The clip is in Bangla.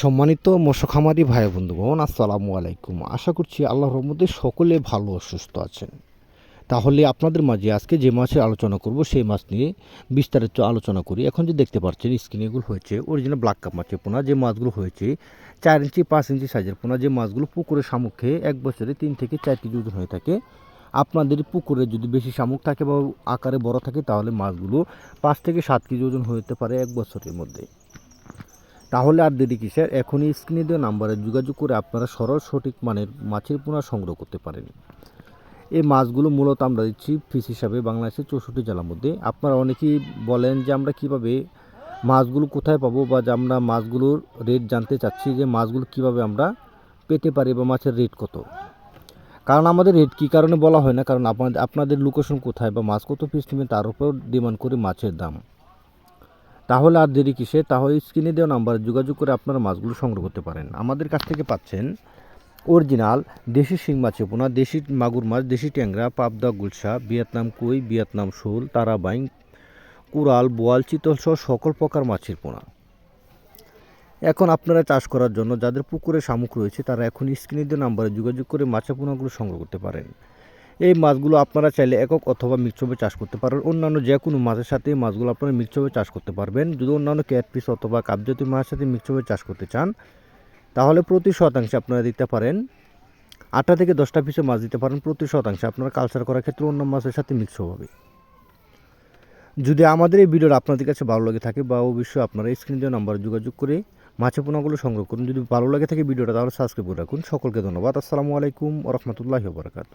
সম্মানিত মৎস্যখামারি ভাই বন্ধুগণ, আসসালামু আলাইকুম। আশা করছি আল্লাহর রহমতে সকলে ভালো সুস্থ আছেন। তাহলে আপনাদের মাঝে আজকে যে মাছের আলোচনা করব, সেই মাছ নিয়ে বিস্তারিত আলোচনা করি। এখন যে দেখতে পাচ্ছেন স্ক্রিনে এগুলো হয়েছে অরিজিনাল ব্ল্যাক কাপ মাছের পোনা। যে মাছগুলো হয়েছে, চার ইঞ্চি, পাঁচ ইঞ্চি সাইজের পোনা। যে মাছগুলো পুকুরের খেয়ে এক বছরে তিন থেকে চার কেজি ওজন হয়ে থাকে। আপনাদের পুকুরে যদি বেশি শামুক থাকে বা আকারে বড় থাকে, তাহলে মাছগুলো পাঁচ থেকে সাত কেজি ওজন হতে পারে এক বছরের মধ্যে। তাহলে আর দেরি কিসের? এখনই স্ক্রিনে দেওয়া নাম্বারে যোগাযোগ করে আপনারা সরল সঠিক মানের মাছের পোনা সংগ্রহ করতে পারেন। এই মাছগুলো মূলত আমরা দিচ্ছি ফিস হিসাবে, বাংলাদেশের চৌষট্টি জেলার মধ্যে। আপনারা অনেকেই বলেন যে আমরা কীভাবে মাছগুলো কোথায় পাবো বা যে আমরা মাছগুলোর রেট জানতে চাচ্ছি যে মাছগুলো কীভাবে আমরা পেতে পারি বা মাছের রেট কত। কারণ আমাদের রেট কী কারণে বলা হয় না? কারণ আপনাদের আপনাদের লোকেশন কোথায় বা মাছ কত পিস নেবেন তার উপর ডিমান্ড করে মাছের দাম। তাহলে আর দেরি কিসে? তাহলে স্ক্রিনে দেওয়া নাম্বারে যোগাযোগ করে আপনারা মাছগুলো সংগ্রহ করতে পারেন। আমাদের কাছ থেকে পাচ্ছেন অরিজিনাল দেশি শিং মাছের পোনা, দেশি মাগুর মাছ, দেশি ট্যাংরা, পাবদা, গুলশা, ভিয়েতনাম কই, ভিয়েতনাম শোল, তারাবাইং, কুড়াল, বোয়াল, চিতল সহ সকল প্রকার মাছের পোনা। এখন আপনারা চাষ করার জন্য যাদের পুকুরে শামুক রয়েছে, তারা এখন স্ক্রিনে দেওয়া নাম্বারে যোগাযোগ করে মাছের পোনাগুলো সংগ্রহ করতে পারেন। এই মাছগুলো আপনারা চাইলে একক অথবা মিক্সভাবে চাষ করতে পারেন। অন্যান্য যে কোনো মাছের সাথে এই মাছগুলো আপনারা মিক্সভাবে চাষ করতে পারবেন। যদি অন্যান্য ক্যাটপিস অথবা কাপজাতীয় মাছের সাথে মিক্সভাবে চাষ করতে চান, তাহলে প্রতি শতাংশে আপনারা দিতে পারেন। আটটা থেকে দশটা পিসে মাছ দিতে পারেন। প্রতি শতাংশে আপনারা কালচার করার ক্ষেত্রে অন্য মাছের সাথে মিক্স হবে। যদি আমাদের এই ভিডিওটা আপনাদের কাছে ভালো লাগে থাকে বা অবশ্যই আপনারা স্ক্রিন দেওয়া নাম্বারে যোগাযোগ করে মাছের পোনাগুলো সংগ্রহ করুন। যদি ভালো লাগে থাকে ভিডিওটা, তাহলে সাবস্ক্রাইব করে রাখুন। সকলকে ধন্যবাদ। আসসালামু আলাইকুম রহমতুল্লাহি বারকাত